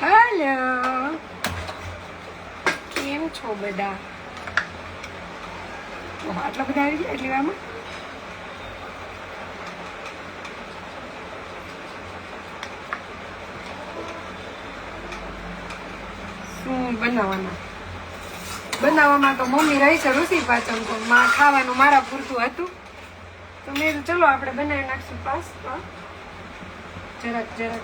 Hello કેમ છો બધા ઓહ, આટલા બધા આવી ગયા એટલી વારમાં શું બનાવવાના બનાવવામાં તો મમ્મી રહી છે ઋષિ પાચન તો માં ખાવાનું મારા પૂરતું હતું. તો મેં ચલો, આપણે બનાવી નાખશું પાસ્તા જરાક જરાક.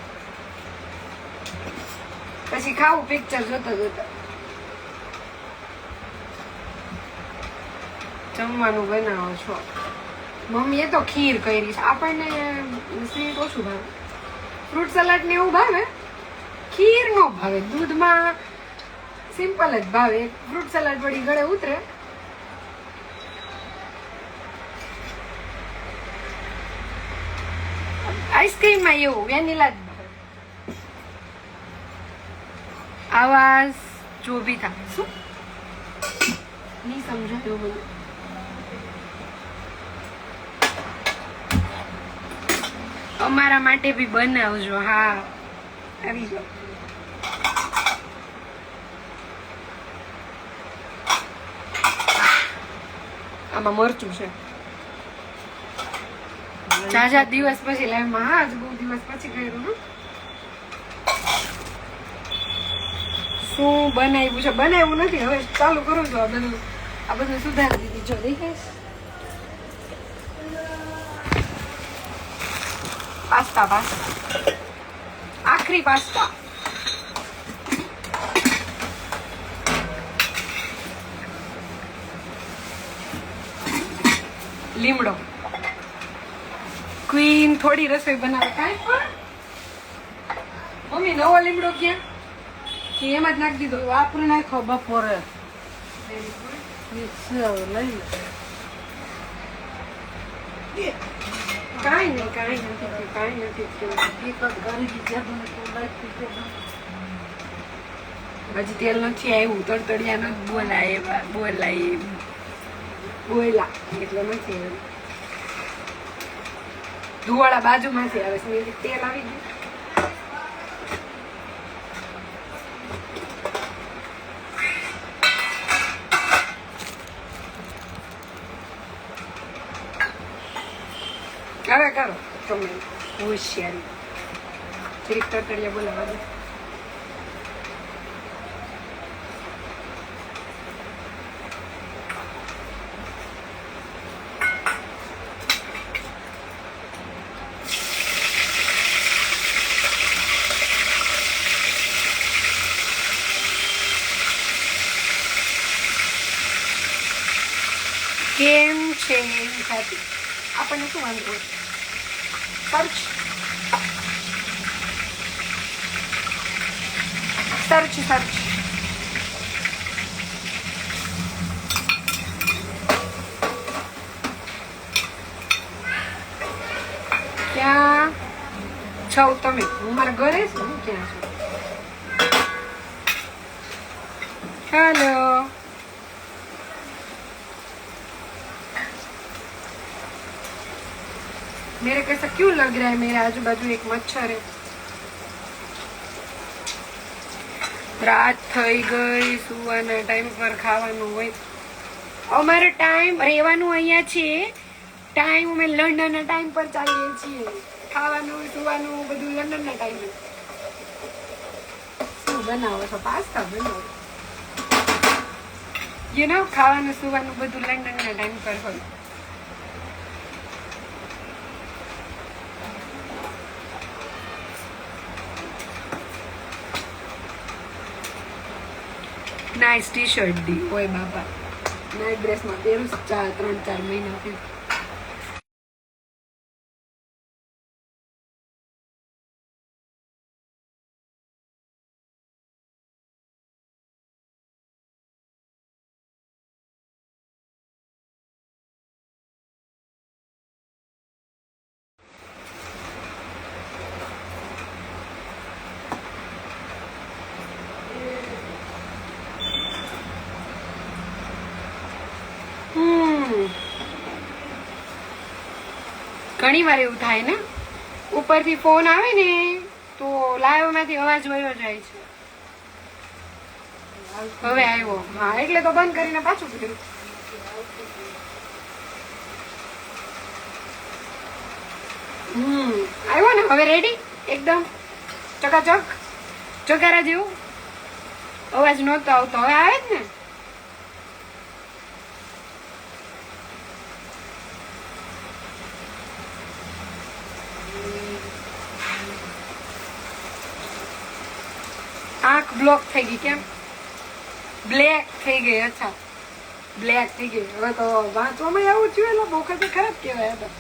પછી ખાવું પિક્ચર જોતા જોતા. જમવાનું બનાવો છો. મમ્મીએ તો ખીર કરી છે. આપણને સ્વીટ ઓછું ભાવે. ફ્રૂટ સલાડ ને એવું ભાવે? ખીર નો ભાવે. દૂધમાં સિમ્પલ જ ભાવે. ફ્રૂટ સલાડ વળી ગળે ઉતરે. આઈસ્ક્રીમમાં એવું, વેનીલા જ આવાજ જો બી થાય શું? નહીં સમજાયું બધું અમારા માટે બી બનાવજો, હા. આવી જાઓ. આમાં મરચું છે. ઝાઝા દિવસ પછી લાઈવમાં હા, બહુ દિવસ પછી કર્યું ને શું બનાવ્યું છે? બનાવ્યું નથી, હવે ચાલુ કરું છું આ બધું. આ બધું સુધારી દીધી, જો દેખાય પાસ્તા પાસ્તા. આખરી પાસ્તા. લીમડો. ક્વીન થોડી રસોઈ બનાવે કાંઈ પણ. મમ્મી, નવો લીમડો ક્યાં? કે એમ જ નાખી દીધો. વાપરી નાખો બપોરે. લઈ કાંઈ નહીં કાંઈ નથી કાંઈ નથી હજી તેલ નથી આવ્યું, તડતડિયા નથી બોલાય બોલાય. બોયલા એટલે નથી ધુવાળા બાજુમાંથી આવે છે. તેલ આવી ગયું. હવે કરો. તમે હોશિયારી. જરીક તડતડિયા બોલાવા દે કેમ છે ખાતી આપણને શું વાંધો હોય સર્ચ સર્ચ સર્ચ ક્યાં છો તમે હું મારા ઘરે છું હું ક્યાં છું હેલો मेरे कैसा क्यों लग रहा है मेरे आजू बाजू एक मच्छर है રાત થઈ ગઈ સુવાના ટાઈમ પર ખાવાનું હોય અમારે ટાઈમ રહેવાનું અહીંયા છે ટાઈમ અમે લંડનના ટાઈમ પર ચાલીએ છીએ. ખાવાનું, સુવાનું, બધું લંડનના ટાઈમે શું બનાવો છો? પાસ્તા બનાવો. યુ નો ખાવાનું, સુવાનું, બધું લંડનના ટાઈમ પર હોય. નાઇસ ટી શર્ટ દી. ઓય બાપા. નાઇટ ડ્રેસમાં પહેરું ચાર, ત્રણ, ચાર મહિનાથી ઘણી વાર એવું થાય ને? ઉપરથી ફોન આવે ને, તો લાઈવમાંથી અવાજ વયો જાય છે. હવે આવ્યો. હા, એટલે તો બંધ કરીને પાછું કર્યું. હમ, આવ્યો ને? હવે રેડી એકદમ? ચકાચક? ચકારા જેવું? અવાજ નહોતો આવતો. હવે આવે જ ને? આંખ બ્લોક થઈ ગઈ કેમ બ્લેક થઈ ગઈ અચ્છા બ્લેક થઈ ગઈ હવે તો વાંચવામાં આવું થયું એટલે બહુ ખરાબ કહેવાય હતા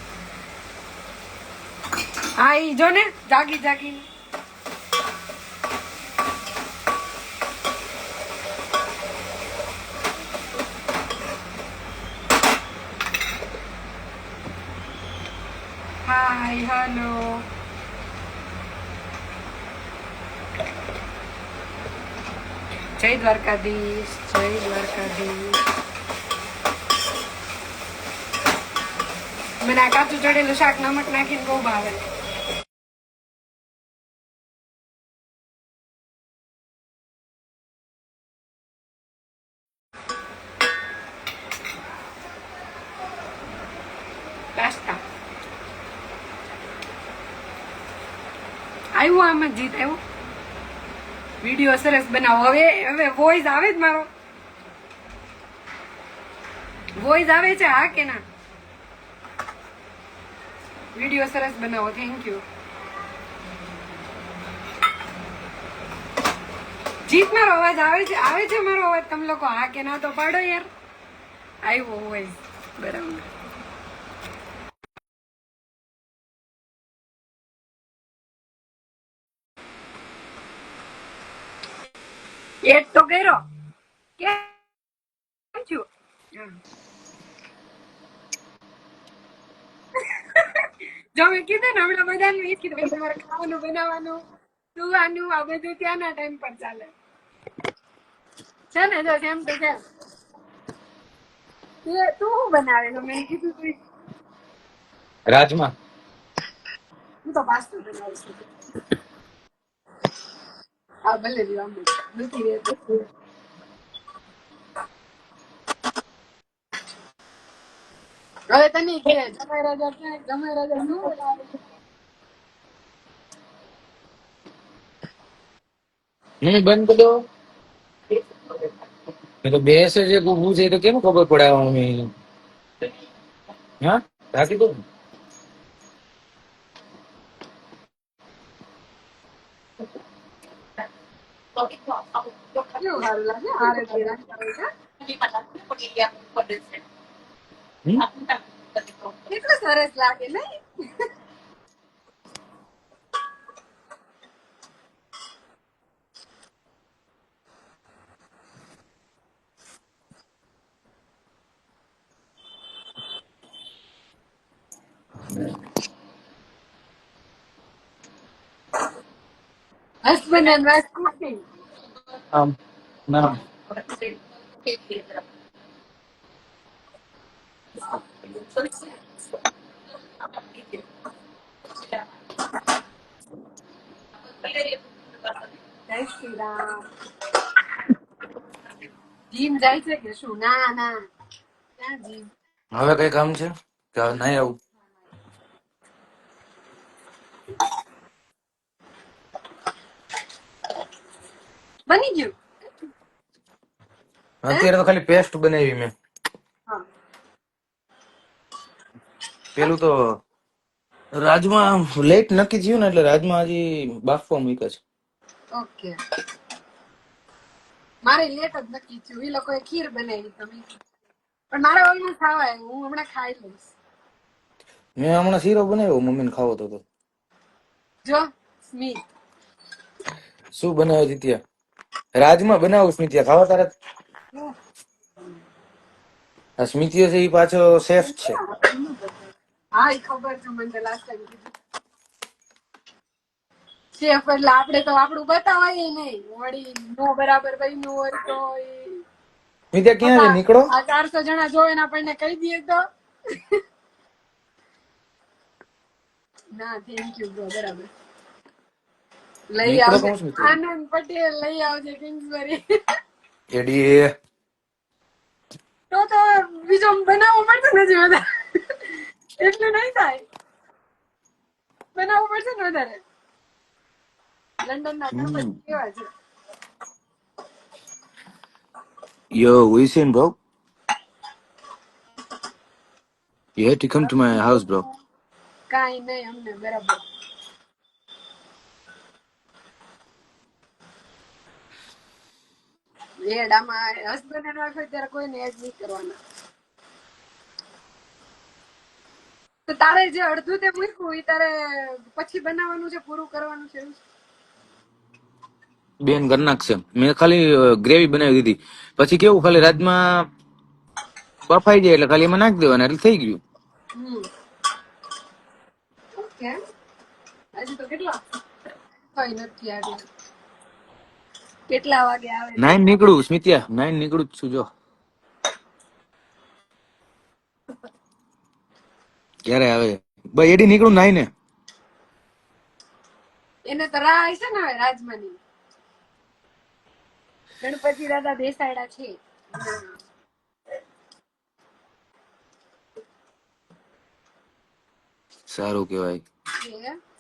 હા એ જો ને જાગી જાગી હાય હલો જય દ્વારકાધીશ, જય દ્વારકાધીશ. મને આ કાચું ચડેલું શાક નમક નાખીને બહુ ભાવે. આવ્યું આમાં જીત, આવ્યું? વીડિયો સરસ બનાવો. હવે હવે વોઇસ આવે જ મારો. વોઇસ આવે છે હા કે ના? વીડિયો સરસ બનાવો થેન્ક યુ જીત મારો અવાજ આવે છે આવે છે મારો અવાજ? તમે લોકો હા કે ના તો પાડો યાર. આવ્યો વોઇસ બરાબર. તો કર્યો? છું જો મેં કીધું ને હમણાં બધાને જ કીધું કે તમારે ખાવાનું બનાવવાનું સુવાનું આ બધું ત્યાંના ટાઈમ પર ચાલે. છે ને જો સેમ તો છે તું શું બનાવેલું મેં કીધું તું રાજમા. હું તો પાસ્તો બનાવું છું. ભલે રહ્યું આમ જ. નથી રહેતું હવે તને કે જમાઈ રાજા ક્યાં જમાઈ રાજા બનાવે હમ બંધ કરો એ તો બેસે છે ઊભું છે તો કેમ ખબર પડે અમે હા રાખી દો કેવું સારું લાગે હારે થી રાખતા હોય છે. હમ? સરસ લાગે નહીં husband and wife cooking આમ ના જય શ્રી રામ જીમ જાય છે કે શું ના ના ક્યાં જીમ હવે કઈ કામ છે કે હવે નહીં આવું બની ગયું. અત્યારે તો ખાલી પેસ્ટ બનાવી મેં. પેલું તો રાજમાં લેટ નક્કી થયું ને એટલે રાજમાં હજી બાફવા મૂક્યા છે. ઓકે. મારે લેટ જ નક્કી થયું. એ લોકોએ ખીર બનાવી તમે. પણ મારે ઓલમોસ્ટ ખાવાય હું હમણાં ખાઈ લઈશ. મેં હમણાં શીરો બનાવ્યો મમ્મીને ખાવો તો તો. જો સ્મિત. શું બનાવ્યો જીત્યા? રાજમાં બનાવું સ્મિતિયા ખાવા તારે? આ છે એ પાછો શેફ છે. હા એ ખબર છે મને તો લાસ્ટ ટાઈમ કીધું. શેફ એટલે આપણે તો આપણું બતાવાય નહીં. વળી નો બરાબર બન્યું હોય તો સ્મિતિયા ક્યાં છે નીકળો? આ ચારસો જણા જોવે ને આપણને કહી દઈએ તો. ના થેન્ક યુ બ્રો બરાબર. લઈ આવજે. કહું છું મિત્ર. આનંદ પટેલ લઈ આવજે કિંગ્સબરી એડી તો તો બીજો બનાવવો પડશે ને વધારે. એટલું નહીં થાય. બનાવવું પડશે ને વધારે. લંડન ના કેવા છે? Yo, Wisin, bro. You had to come to my house, bro. કાંઈ નહીં અમને બરાબર. એડ આમાં હસબન્ડ એન્ડ વાઈફ ત્યારે કોઈને એડ નહીં કરવાના. તો તારે જે અડધું તે મૂક્યું એ તારે પછી બનાવવાનું છે પૂરું કરવાનું છે બેન કરી નાખશે. મેં ખાલી ગ્રેવી બનાવી દીધી. પછી કેવું ખાલી રાજમાં બફાઈ જાય એટલે ખાલી એમાં નાખી દેવાના એટલે થઈ ગયું. ઓકે. હજી તો કેટલા? કઈ નથી આગળ કેટલા વાગે આવે નાઈન નીકળું સ્મિત્યા નાઈન નીકળું છું જો. ક્યારે આવે? ભાઈ એડી નીકળું નાઈને. એને તો રાહ છે ને રાજમાની. ગણપતિ દાદા બેસાડ્યા છે. સારું કેવાય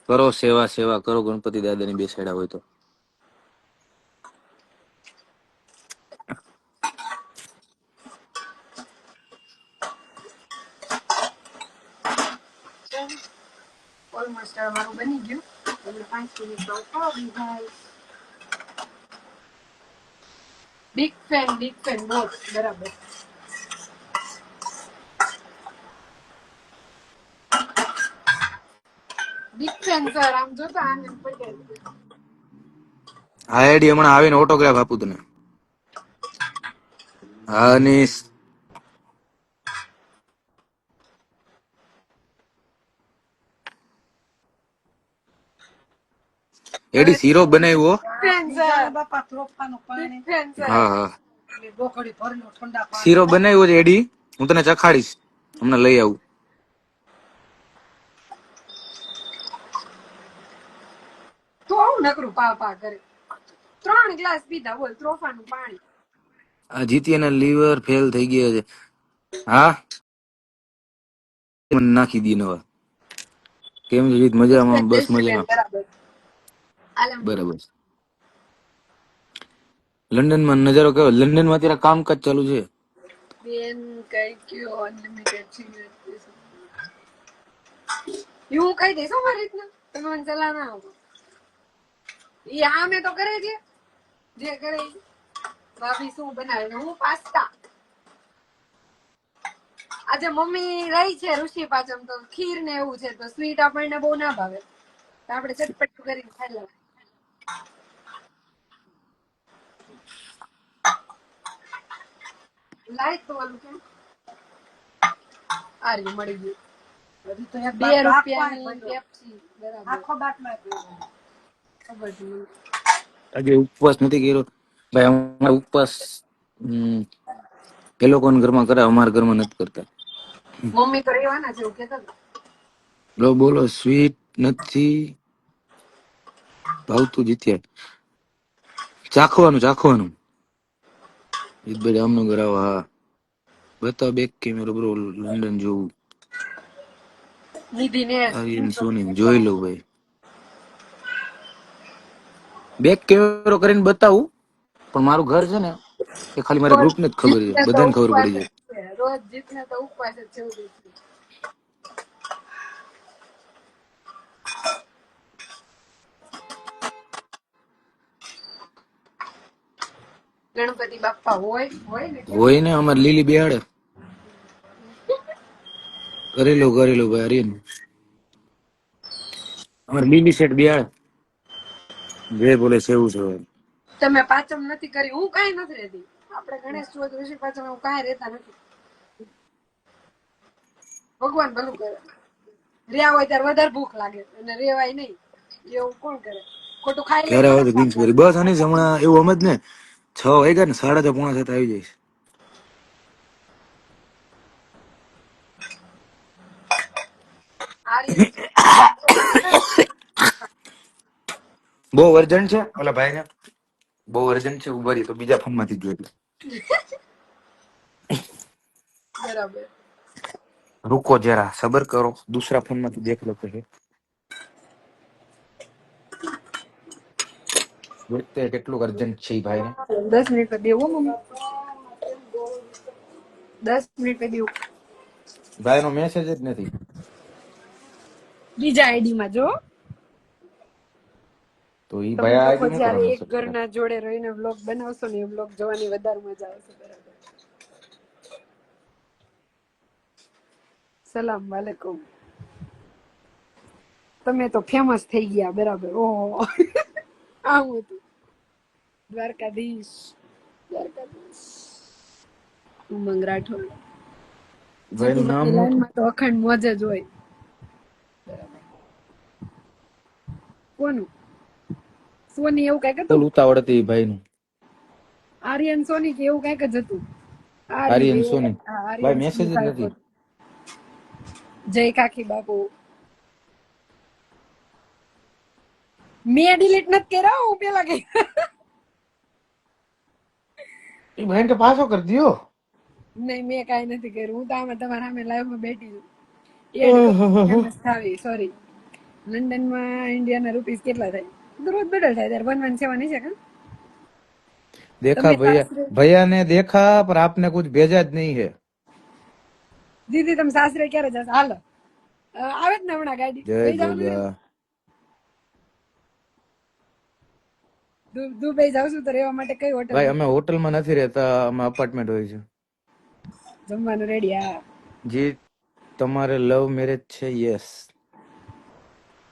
કરો સેવા સેવા કરો ગણપતિ દાદાની બેસાડ્યા હોય તો. ઓલમોસ્ટ મારું બની ગયું તમને પાંચ મિનિટમાં ખાવી જાય big fan big fan not બરાબર બિગ ફેન સર આમ જોતા આનંદ પટેલ હા એડી હમણાં આવીને ઓટોગ્રાફ આપું તને. હા અનીશ એડી શીરો બનાવ્યો? હા હા. શીરો બનાવ્યો છે એડી. હું તને ચખાડીશ. હમણાં લઈ આવું. તો આવું નકરું પા પા કરે. ત્રણ ગ્લાસ પીધા બોલ ત્રોફાનું પાણી. આ લીવર ફેલ થઈ ગયા છે. હા? નાખી દી નવા. કેમ જીત મજામાં બસ મજામાં. બરાબર. લંડનમાં નજારો કેવો? લંડનમાં અત્યારે કામકાજ ચાલુ છે. બેન કઈ કયો અનલિમિટેડ છે. એ કઈ કહી મારી રીતના. તમે મને ચલા ના આપો. એ આમે તો કરે છે. જે કરે ભાભી શું બનાવે? હું પાસ્તા. આજે મમ્મી રહી છે ઋષિ પાચમ તો ખીર ને એવું છે તો સ્વીટ આપણને બહુ ના ભાવે. તો આપણે ચટપટું કરીને ખાઈ લેવું લાઈટ તો ઓલું કેમ? આ રહ્યું મળી ગયું. હજી તો બે રૂપિયાની પેપ્સી બરાબર. આખો બાટમાં ખબર છે આજે ઉપવાસ નથી કર્યો. ભાઈ અમારે ઉપવાસ એ લોકોના ઘરમાં કરે અમારા ઘરમાં નથી કરતા. મમ્મી તો રહેવાના છે એવું કેતા. બોલો સ્વીટ નથી. ભાવતું જીત્યા ચાખવાનું ચાખવાનું જીતભાઈ જામનગર આવો હા. બતાવ બેક કેમેરો બ્રો લંડન જોવું નિધિ આર્યન સોની જોઈ લઉં ભાઈ. બેક કેમેરો કરીને બતાવું. પણ મારું ઘર છે ને એ ખાલી મારા ગ્રુપ ને જ ખબર છે. બધાને ખબર પડી જાય. રોજ જીતને તો ઉપવાસ જ ગણપતિ બાપ્પા હોય હોય ને હોય ને અમારે લીલી બેહાડે. કરેલું કરેલું ભાઈ આર્યન અમારે લીલી શેઠ બેહાડે. જે બોલે છે એવું છે તમે પાચમ નથી કરી હું કઈ નથી રહેતી. આપણે ગણેશ ચોથ વિશે પાછળ હું કઈ રહેતા નથી. ભગવાન ભલું કરે. રહ્યા હોય ત્યારે વધારે ભૂખ લાગે અને રેવાય નહીં. એવું કોણ કરે? ખોટું ખાઈ બસ અને હમણાં એવું સમજ ને છ વાગ્યા ને સાડા છ પોણા સાત આવી જઈશ. બહુ અર્જન્ટ છે? ઓલા ભાઈ ને બહુ અર્જન્ટ છે ઊભા તો બીજા ફોનમાંથી જોઈ બરાબર. રૂકો જરા સબર કરો દૂસરા ફોનમાંથી દેખ લો પછી તે કેટલું અર્જન્ટ છે ભાઈ દસ મિનિટ દેવો મમ્મી. દસ મિનિટ પર ભાઈ નો મેસેજ જ નથી. બીજા આઈડી માં જો. તો ઈ ભાઈ આઈડી માં એક ઘરના જોડે રહીને વ્લોગ બનાવશો ને એ વ્લોગ જોવાની વધારે મજા આવશે બરાબર. સલામ વાલેકુમ. તમે તો ફેમસ થઈ ગયા બરાબર. ઓહો. આવું હતું. દ્વારકાધીશ. દ્વારકાધીશ. ઉમંગ રાઠોડ. ભાઈનું નામ શું? લાઈનમાં તો અખંડ મોજ જ હોય. કોનું સોની એવું કંઈક હતું? ઉતાવળ હતી ભાઈનું. આર્યન સોની કે એવું કંઈક જ હતું? આર્યન સોની. ભાઈ મેસેજ જ નથી. જય કાકી બાપુ. મેં ડિલીટ નથી કર્યા હું પેલા કઈ ઈ ભાઈને તો પાછો કરી દ્યો નહીં મેં કાંઈ નથી કર્યું હું તો આમાં તમારા સામે લાઈવ માં બેઠી છું ફેમસ થાવી સોરી લંડન માં ઇન્ડિયાના રૂપીસ કેટલા થાય રોજ બદલ થાય ત્યારે વન વન સેવન છે કા देखा તમે भैया सासरे- भैया ने देखा पर आपने कुछ भेजा જ नहीं है દીદી તમે સાસરે ક્યારે જશો હાલો અ, આવે જ ને હમણાં ગાડી દુબઈ જાવ છું તો રહેવા માટે કઈ હોટલ ભાઈ અમે હોટલમાં નથી રહેતા અમે અપાર્ટમેન્ટ હોય છે. જમવાનું રેડી હા. જી તમારે લવ મેરેજ છે યસ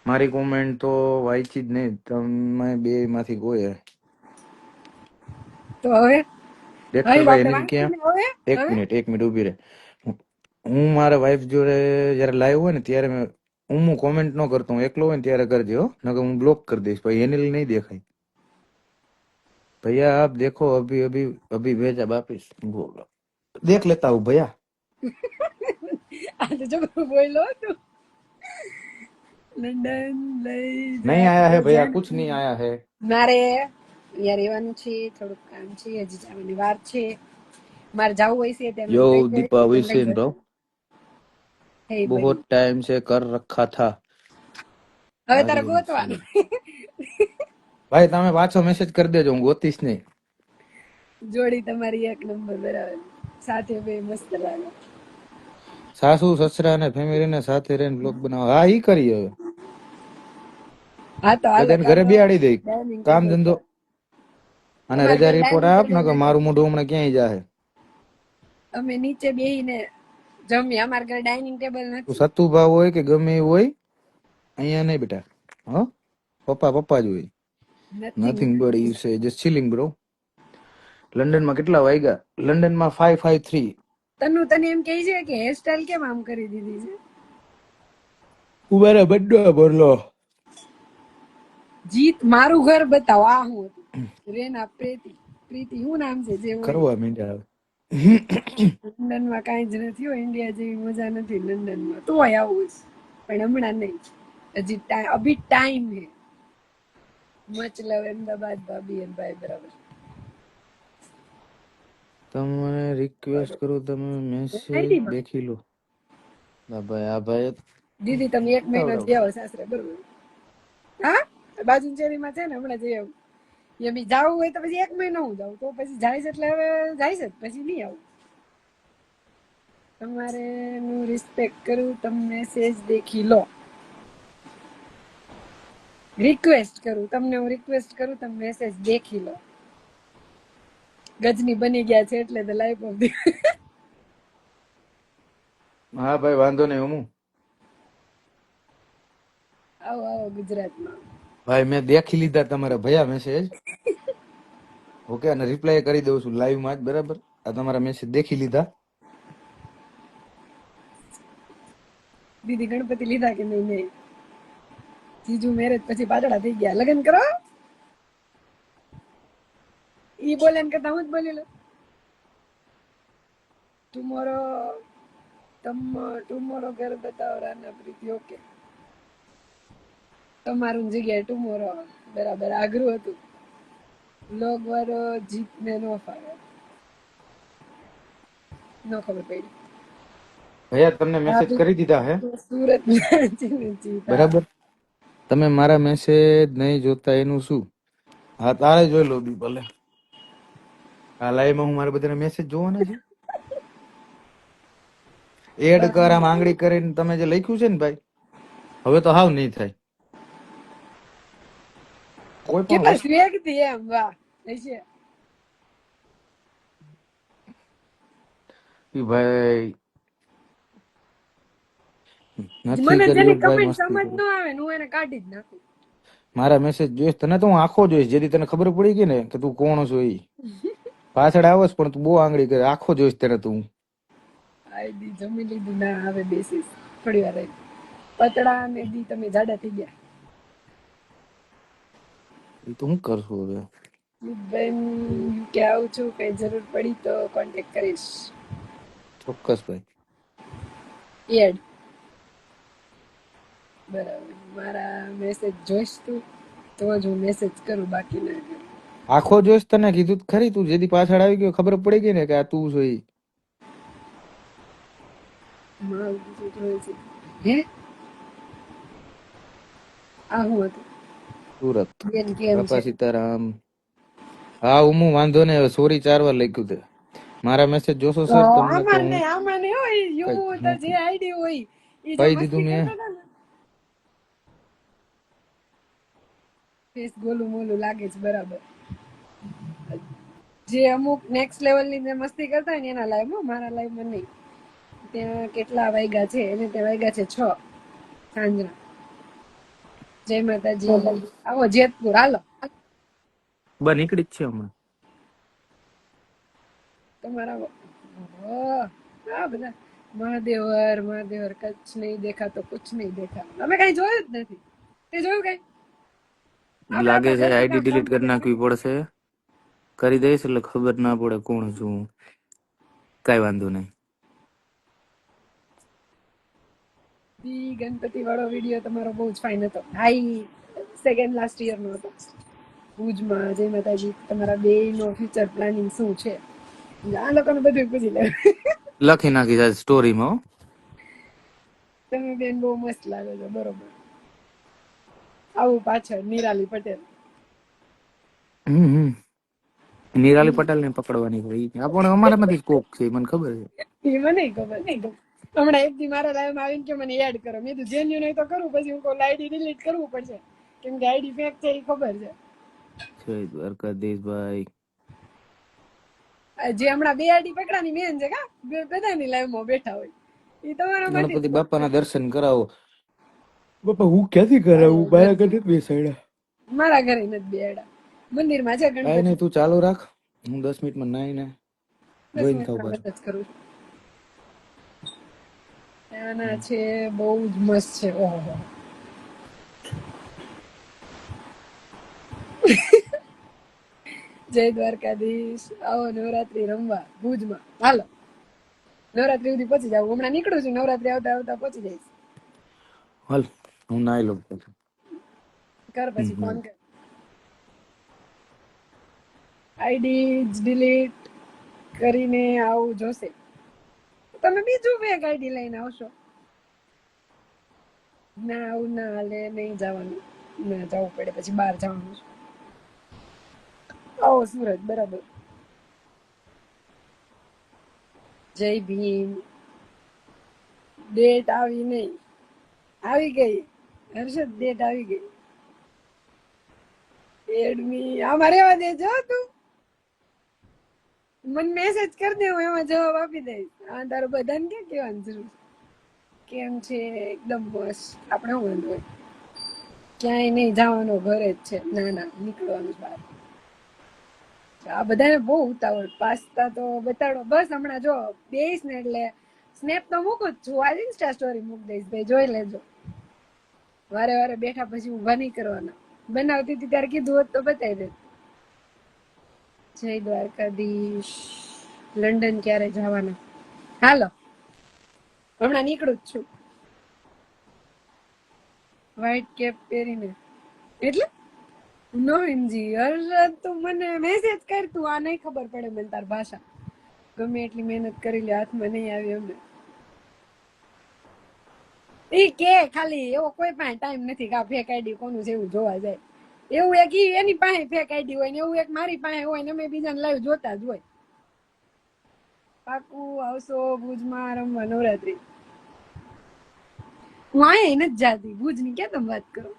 મારી કોમેન્ટ તો વાંચી જ નહીં તમે બે માંથી કોઈ તો હવે? એક મિનિટ એક મિનિટ ઊભી રહે. હું- મારા વાઈફ જોડે જયારે લાઈવ હોય ને ત્યારે હું કોમેન્ટ ન કરતો હું એકલો હોય ને ત્યારે કરજો હો. નકર હું બ્લોક કરી દઈશ ભાઈ એની નહીં દેખાય. भैया आप देखो अभी अभी अभी भेजा वापिस बोलो देख लेता हूँ भैया આ તો જબરું બોલ્યો તું લંડન લઈ नहीं आया है भैया कुछ नहीं आया है મારે અહીંયા રહેવાનું છે થોડુંક કામ છે હજી જવાની વાર છે મારે જવું હોય છે ત્યારે यो હું કઈ दीपा કઈ विसेन લઈ ब्रो જજો. હે ભાઈ. बहुत टाइम से कर रखा था હવે તારે ગોતવાનું ભાઈ તમે પાછો મેસેજ કરી દેજો હું ગોતીશ નહીં. જોડી તમારી એક નંબર બરાબર. સાથે બે મસ્ત લાગે. સાસુ સસરા અને ફેમિલી ને સાથે રહીને બ્લોગ બનાવો. હા ઈ કરી હવે. હા તો બધાને ઘરે બેહાડી દઈ. કામ ધંધો. અને રજા રિપોર્ટ આપ ને કે મારું મોઢું હમણાં ક્યાંય જાહે. અમે નીચે બેહીને જમીએ. અમાર ઘરે ડાઇનિંગ ટેબલ નથી. સત્તુ ભાવ હોય કે ગમે હોય અહીંયા નહીં બેટા. હો? પપ્પા પપ્પા જ હોય. Nothing but you say just chilling bro લંડનમાં કેટલા વાગ્યા? લંડનમાં ફાઈવ ફાઈવ થ્રી તનુ તને એમ કહે છે કે હેરસ્ટાઈલ કેમ આમ કરી દીધી છે? ઉભારે બડ્ડો ભરલો જીત મારું ઘર બતાવ. આ હું હતું. રેના પ્રીતિ. પ્રીતિ શું નામ છે? જે કરવા મીંડા આવે. લંડનમાં કાંઈ જ નથી હોય. ઇન્ડિયા જેવી મજા નથી લંડનમાં તો આવું પણ હમણાં નહીં. હજી અભી ટાઈમ હે. મચ લવ અમદાવાદ ભાભી એન ભાઈ બરાબર. તમને રિક્વેસ્ટ કરું તમે મેસેજ દેખી લો. ના ભાઈ આ ભાઈ દીદી તમે એક મહિનો જ ગયા સાસરે બરોબર. હા? બાજુ ચેરીમાં છે ને હમણાં જઈ આવું. એ જાવું હોય તો પછી એક મહિનો હું જાઉં. તો પછી જાય છે એટલે હવે જાય છે પછી નહીં આવું. તમારે નું રિસ્પેક્ટ કરું તમે મેસેજ દેખી લો. રિક્વેસ્ટ કરું તમને હું રિક્વેસ્ટ કરું તમે મેસેજ દેખી લો. ગજની બની ગયા છે એટલે ધ લાઈફ ઓફ ધી હા ભાઈ વાંધો નહીં હું આવો આવો ગુજરાતમાં. ભાઈ મેં દેખી લીધા તમારા ભયા મેસેજ ઓકે અને રિપ્લાય કરી દઉં છું લાઈવમાં જ બરાબર? આ તમારા મેસેજ દેખી લીધા. દીદી ગણપતિ લીધા કે નહીં નહીં? જીજુ મેરેજ પછી પાતળા થઈ ગયા. લગ્ન કરો. ઈ બોલે ને કરતા હું જ બોલી લઉં. ટુમોરો તમ ટુમોરો ઘર બતાવો રાના પ્રીતિ. ઓકે તમારું જગ્યાએ ટુમોરો બરાબર આગ્રું હતું. લોગ વાળો જીત ને નો ફાવે. નો ખબર પડી. ભૈયા તમને મેસેજ કરી દીધા હે? સુરત બરાબર. તમે મારા મેસેજ નહીં જોતા એનું શું? હા તારે જોઈ લો બી ભલે. આ લાઈવમાં હું મારા બધાના મેસેજ જોવાના છે? એડ કર આમ આંગળી કરીને તમે જે લખ્યું છે ને ભાઈ હવે તો હાવ નહીં થાય. કોઈ પણ સ્વેગથી એમ વાહ ભાઈ મને જેની કમેન્ટ સમજ ન આવે હું એને કાઢી જ નાખું. મારા મેસેજ જોઈશ તને તો હું આખો જોઈશ જેથી તને ખબર પડી ગઈ ને કે તું કોણ છો ઈ. પાછળ આવસ પણ તું બહુ આંગળી કરે આખો જોઈશ તને તું. આઈડી જમી લીધું ના આવે બેસીસ થોડી વાર રહી પતળા ને દી તમે જાડા થઈ ગયા. એ તો હું કરશું હવે? બેન કે આવું છું કઈ જરૂર પડી તો કોન્ટેક્ટ કરીશ. ચોક્કસ ભાઈ. એડ બરાબર. મારા મેસેજ જોઈશ તું તો જ હું મેસેજ કરું બાકી ના કરું. આખો જોઈશ તને કીધું ખરી તું જેથી પાછળ આવી ગયો ખબર પડી ગઈ ને કે આ તું જોઈ હે? આ હું હતું? સુરત. બાપા સીતારામ હા હું વાંધો ને સોરી ચાર વાર લખ્યું તે. મારા મેસેજ જોશો સર તમને આમાં ને આમાં ને હોય યુ તો જે આઈડી હોય કહી દીધું મેં. કરતા હતા ને. ફેસ ગોલું મોલું લાગે છે બરાબર. જે અમુક નેક્સ્ટ લેવલની જે મસ્તી કરતા હોય ને એના લાઈવમાં મારા લાઈવમાં નહીં. ત્યાં કેટલા વાગ્યા છે એને ત્યાં વાગ્યા છે છ. સાંજના. જય માતાજી. આવો જેતપુર હાલો. બા નીકળી જ છે હમણાં. તમારા આ બધા. મહાદેવર મહાદેવર કચ્છ નહીં દેખા તો કુછ નહીં દેખા અમે કઈ જોયું જ નથી. તે જોયું કઈ? લાગે છે આઈડી ડિલીટ કરી નાખવી પડશે. કરી દઈશ એટલે ખબર ના પડે કોણ છું. કઈ વાંધો નહીં. ગણપતિ વાળો વીડિયો તમારો બહુ જ ફાઇન હતો. હાઈ સેકન્ડ લાસ્ટ યર નો હતો. ભુજમાં જય માતાજી તમારા બે નો ફ્યુચર પ્લાનિંગ શું છે? આ લોકોને બધું પૂછી લે લખી નાખી છે સ્ટોરીમાં માં તમે બેન બહુ મસ્ત લાગે છો બરોબર. આવું પાછળ નિરાલી પટેલ. હમ નિરાલી પટેલ ને પકડવાની હોય પણ અમારા માંથી કોક છે મને ખબર છે. એ મને ખબર નહીં હમણાં એક દી મારા લાઈવમાં આવીને કે મને એડ કરો. મેં તો જેન્યુ નહીં તો કરું પછી હું કોઈ આઈડી ડિલીટ કરવું પડશે. કેમ કે આઈડી ફેક છે એ ખબર છે. જય દ્વારકા દેશભાઈ જે હમણાં બે આઈડી પકડાની મેન છે કા? બધાની લાઈવમાં બેઠા હોય. એ તમારા માટે બાપાના દર્શન કરાવો. બાપા હું ક્યાંથી કરાવું મારા ઘરે જ બેસાડ્યા. મારા ઘરે નથી બેડા મંદિરમાં છે કાંઈ ગણપતિ? નહીં તું ચાલુ રાખ. હું દસ મિનિટમાં નાઈને બસ જોઈને હું ખાવ બસ કરું. છું છે બહુ જ મસ્ત છે. ઓહો. જય દ્વારકાધીશ. આવો નવરાત્રી રમવા ભુજમાં. હાલો. નવરાત્રી સુધી પહોંચી જાવ હમણાં નીકળું છું. નવરાત્રી આવતા આવતા પહોંચી જઈશ. હાલ. હું નાઈ લઉં કર પછી ફોન કર આઈડી ડિલીટ કરીને આવું જોશે તમે બીજું બેગ આઈડી લઈને આવશો ના આવું ના હાલે નહીં જવાનું ના જવું પડે પછી બહાર જવાનું આવો સુરત બરાબર જય ભીમ ડેટ આવી નહીં આવી ગઈ હર્ષદ ડેટ આવી ગઈ. એડમી અમારે એવા દેજો હો તું. મને મેસેજ કરી દે, હું એમાં જવાબ આપી દઈશ. આ તારો બધાને કે કહેવાનું જરૂર કેમ છે? એકદમ મસ્ત. આપણે શું વાંધો ક્યાંય નહીં, જવાનો ઘરે જ છે. ના ના, નીકળવાનું બહાર આ બધાને બહુ ઉતાવળ. પાસ્તા તો બતાડો. બસ હમણાં જો બેસ ને એટલે સ્નેપ તો મૂકું જ છું. આજે ઇન્સ્ટા સ્ટોરી મૂકી દઈશ ભાઈ. જોઈ લેજો. વારે વારે બેઠા પછી ઊભા નહીં કરવાના. બનાવતી હતી ત્યારે કીધું હોત તો બતાવી દે જય દ્વારકાધીશ. લંડન ક્યારે જવાના? હાલો. હમણાં નીકળું જ છું. વ્હાઈટ કેપ પહેરીને. એટલે? નો હર્ષદ તું મને મેસેજ કર તું. આ નહીં ખબર પડે મને તાર ભાષા. ગમે એટલી મહેનત કરી લે હાથમાં નહીં આવી અમને. ઈ કે ખાલી એવો કોઈ પાસે ટાઈમ નથી કે આ ફેક આઈડી કોનું છે એવું જોવા જાય. એવું એક ઈ એની પાસે ફેક આઈડી હોય ને એવું એક મારી પાસે હોય ને અમે બીજાને લાઈવ જોતા જ હોય. પાકું આવશો ભુજમાં રમવા નવરાત્રી. હું અહીંયા નથી જાતી, ભુજની ક્યાં તમે વાત કરો?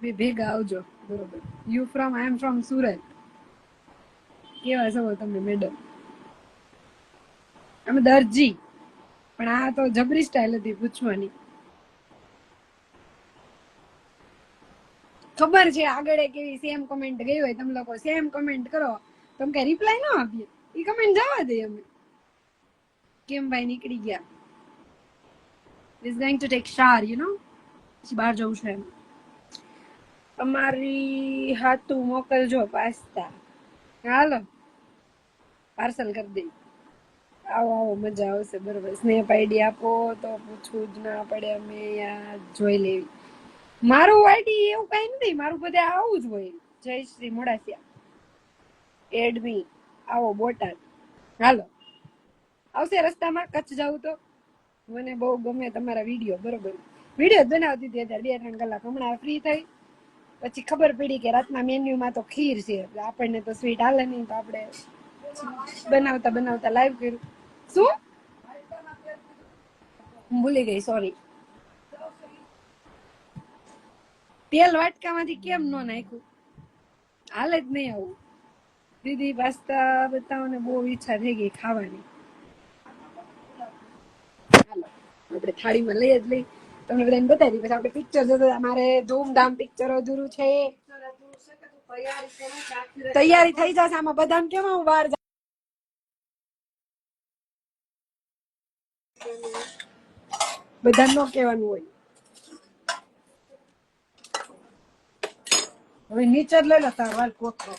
બે ભેગા આવજો, બરોબર. You from I am from Surat. કેવા છો તમે મેડમ અમે દરજી. પણ આ તો જબરી સ્ટાઇલ હતી પૂછવાની. ખબર છે આગળ એક એવી સેમ કમેન્ટ ગઈ હોય, તમે લોકો સેમ કમેન્ટ કરો. તમે કઈ રિપ્લાય ન આપીએ. એ કમેન્ટ જવા દઈએ અમે. કેમ ભાઈ નીકળી ગયા? ઇઝ ગોઈંગ ટુ ટેક શાર યુ નો પછી બહાર જવું છે એમ. અમારી હાથું મોકલજો પાસ્તા. હાલો પાર્સલ કરી દઈ. આવો આવો, મજા આવશે, બરોબર. સ્નેપ આઈડી આપો તો પૂછવું જ ના પડે, અમે અહીંયા જોઈ લેવી મારું આઈડી એવું કઈ નથી, મારું બધે આવું જ હોય. જય શ્રી મોડાસિયા. એડમી આવો, બોટાદ. હાલો. આવશે રસ્તામાં? કચ્છ જાવું તો? મને બહુ ગમે તમારા વીડિયો, બરોબર. વીડિયો બનાવતી હતી અત્યારે, બે, ત્રણ કલાક. હમણાં ફ્રી થઈ. પછી ખબર પડી કે રાતના મેન્યુમાં તો ખીર છે. આપણને તો સ્વીટ હાલે નહીં, તો આપણે બનાવતા બનાવતા લાઈવ કર્યું. શું હું ભૂલી ગઈ સોરી તેલ વાટકામાંથી કેમ નો નાખ્યું? હાલે જ નહીં આવું. દીદી પાસ્તા બતાવોને બહુ ઈચ્છા થઈ ગઈ ખાવાની. આપણે થાળીમાં લઈ જ લઈ. તમને બધાને બતાવી પછી આપણે પિક્ચર જોતા મારે ધૂમધામ પિક્ચર અધૂરું છે. તૈયારી થઈ જશે આમાં. બધાને કેમ હું બહાર બધાને ન કહેવાનું હોય. હવે નીચે લઈ લો તાર વાલ કોથળો.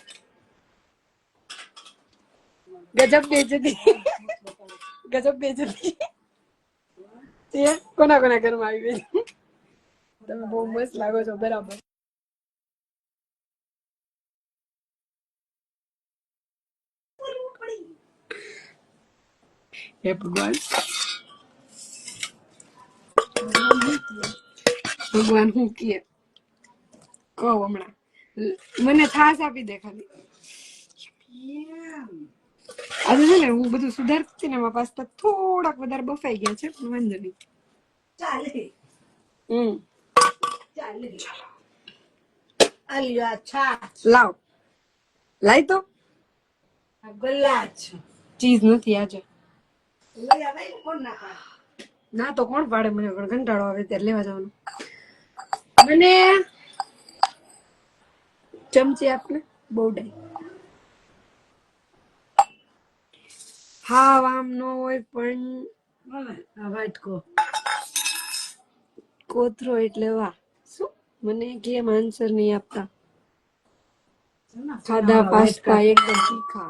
ગજબ બેજતી ગજબ બેજતી તે કોના કોના ઘરમાં આવી ગઈ? તમે બહુ મસ્ત લાગો છો, બરાબર. હે ભગવાન. ભગવાન હું કે? કહો હમણાં. મને થાસ આપી દે ખાલી. આજે છે ને હું બધું સુધારતી હતી ને એમાં પાસ્તા થોડાક વધારે બફાઈ ગયા છે પણ વાંધો નહીં. ચાલે. હમ. ચાલે. અલ્યો અચ્છા લાવ. લાઈ તો. ગલ્લા ચીઝ નથી આજે. લઈ આવે કોણ ના? ના તો કોણ પાડે મને? કંટાળો આવે ત્યારે લેવા જવાનું. મને ચમચી આપને બહુ ડાય. હા આમ ન હોય પણ વાટકો કોથરો એટલે વાહ. શું? મને કેમ આન્સર નહીં આપતા. ખાધા પાસ્તા એકદમ તીખા.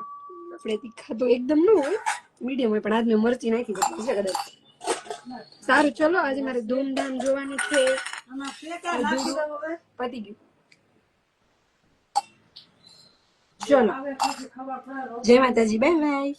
આપણે તીખા તો એકદમ ન હોય મીડિયમ હોય પણ આજને મરચી નાખી દે છે કદાચ. સારું ચલો આજે મારે ધૂમધામ જોવાની છે. પતી ગયું. ચલો. જય માતાજી બાય બાય